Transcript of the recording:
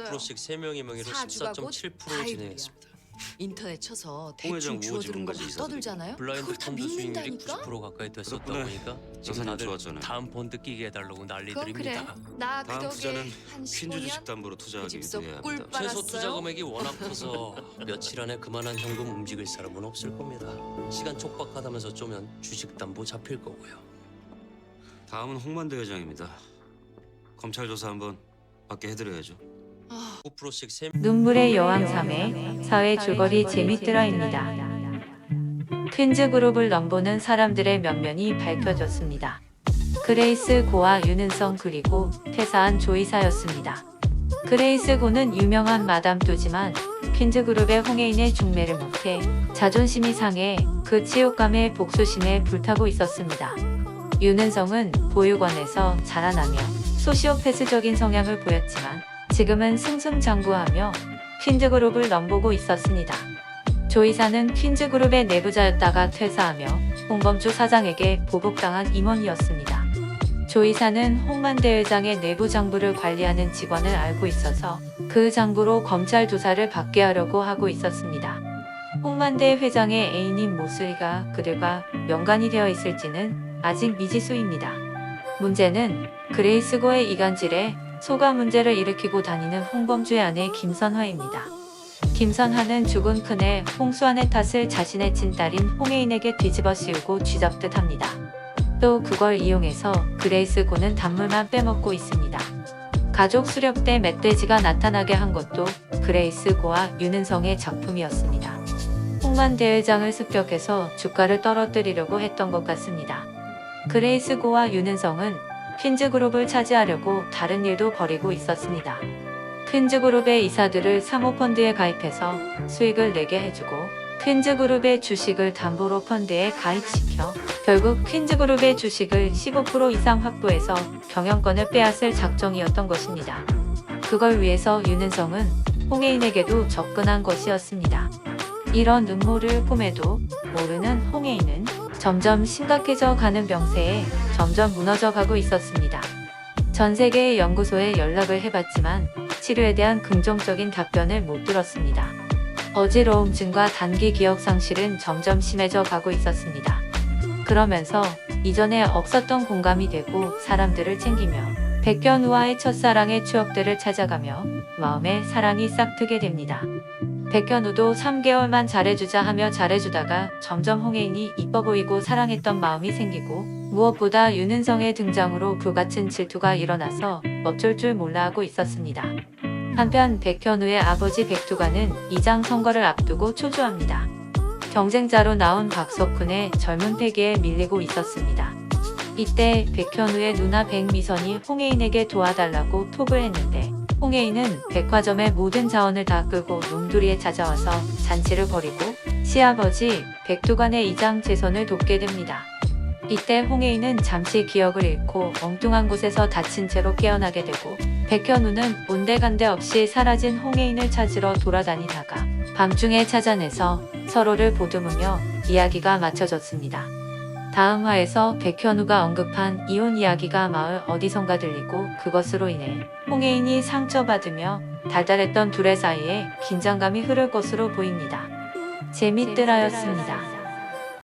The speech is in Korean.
없어요. 9%씩 3명의 명의로 사주가 곧 14.7% 바이블이야. 진행했습니다. 인터넷 쳐서 홍 대충 회장 주워 우호지는 들은 거 막. 떠들잖아요. 블라인드 그걸 다 펀드 수익률이 믿는다니까? 90% 가까이 됐었다 그렇구나. 보니까 지금 여사님 다들 좋았잖아요. 다음 펀드 끼게 해달라고 그건 그래. 난리들입니다. 나그 다음 투자는 한 15년 주식담보로 투자하기 집속 위해야 꿀 합니다. 최소 투자? 금액이 워낙 커서 며칠 안에 그만한 현금 움직일 사람은 없을 겁니다. 시간 촉박하다면서 쪼면 주식 담보 잡힐 거고요. 다음은 홍만대 회장입니다. 검찰 조사 한번 받게 해드려야죠. 9%씩 3 눈물의 여왕 3회 사회 줄거리 재밌더라입니다. 퀸즈 그룹을 넘보는 사람들의 면면이 밝혀졌습니다. 그레이스 고와 윤은성 그리고 퇴사한 조이사였습니다. 그레이스 고는 유명한 마담 뚜지만 퀸즈 그룹의 홍해인의 중매를 못해 자존심이 상해 그 치욕감에 복수심에 불타고 있었습니다. 윤은성은 보육원에서 자라나며 소시오패스적인 성향을 보였지만 지금은 승승장구하며 퀸즈그룹을 넘보고 있었습니다. 조 이사는 퀸즈그룹의 내부자였다가 퇴사하며 홍범주 사장에게 보복당한 임원이었습니다. 조 이사는 홍만대 회장의 내부 장부를 관리하는 직원을 알고 있어서 그 장부로 검찰 조사를 받게 하려고 하고 있었습니다. 홍만대 회장의 애인인 모슬이가 그들과 연관이 되어 있을지는 아직 미지수입니다. 문제는 그레이스고의 이간질에 소가 문제를 일으키고 다니는 홍범주의 아내 김선화입니다. 김선화는 죽은 큰애 홍수환의 탓을 자신의 친딸인 홍혜인에게 뒤집어 씌우고 쥐잡듯 합니다. 또 그걸 이용해서 그레이스 고는 단물만 빼먹고 있습니다. 가족 수렵 때 멧돼지가 나타나게 한 것도 그레이스 고와 윤은성의 작품이었습니다. 홍만 대회장을 습격해서 주가를 떨어뜨리려고 했던 것 같습니다. 그레이스 고와 윤은성은 퀸즈그룹을 차지하려고 다른 일도 벌이고 있었습니다. 퀸즈그룹의 이사들을 사모펀드에 가입해서 수익을 내게 해주고 퀸즈그룹의 주식을 담보로 펀드에 가입시켜 결국 퀸즈그룹의 주식을 15% 이상 확보해서 경영권을 빼앗을 작정이었던 것입니다. 그걸 위해서 윤은성은 홍혜인에게도 접근한 것이었습니다. 이런 음모를 꿈에도 모르는 홍혜인은 점점 심각해져 가는 병세에 점점 무너져 가고 있었습니다. 전 세계의 연구소에 연락을 해봤지만 치료에 대한 긍정적인 답변을 못 들었습니다. 어지러움증과 단기 기억 상실은 점점 심해져 가고 있었습니다. 그러면서 이전에 없었던 공감이 되고 사람들을 챙기며 백현우와의 첫사랑의 추억들을 찾아가며 마음에 사랑이 싹트게 됩니다. 백현우도 3개월만 잘해주자 하며 잘해주다가 점점 홍혜인이 이뻐 보이고 사랑했던 마음이 생기고 무엇보다 윤은성의 등장으로 불같은 질투가 일어나서 어쩔 줄 몰라 하고 있었습니다. 한편 백현우의 아버지 백두관은 이장 선거를 앞두고 초조합니다. 경쟁자로 나온 박석훈의 젊은 패기에 밀리고 있었습니다. 이때 백현우의 누나 백미선이 홍혜인에게 도와달라고 톡을 했는데 홍혜인은 백화점의 모든 자원을 다 끌고 놈두리에 찾아와서 잔치를 벌이고 시아버지 백두관의 이장 재선을 돕게 됩니다. 이때 홍혜인은 잠시 기억을 잃고 엉뚱한 곳에서 다친 채로 깨어나게 되고 백현우는 온데간데 없이 사라진 홍혜인을 찾으러 돌아다니다가 밤중에 찾아내서 서로를 보듬으며 이야기가 맞춰졌습니다. 다음 화에서 백현우가 언급한 이혼 이야기가 마을 어디선가 들리고 그것으로 인해 홍혜인이 상처받으며 달달했던 둘의 사이에 긴장감이 흐를 것으로 보입니다. 재밌더라였습니다.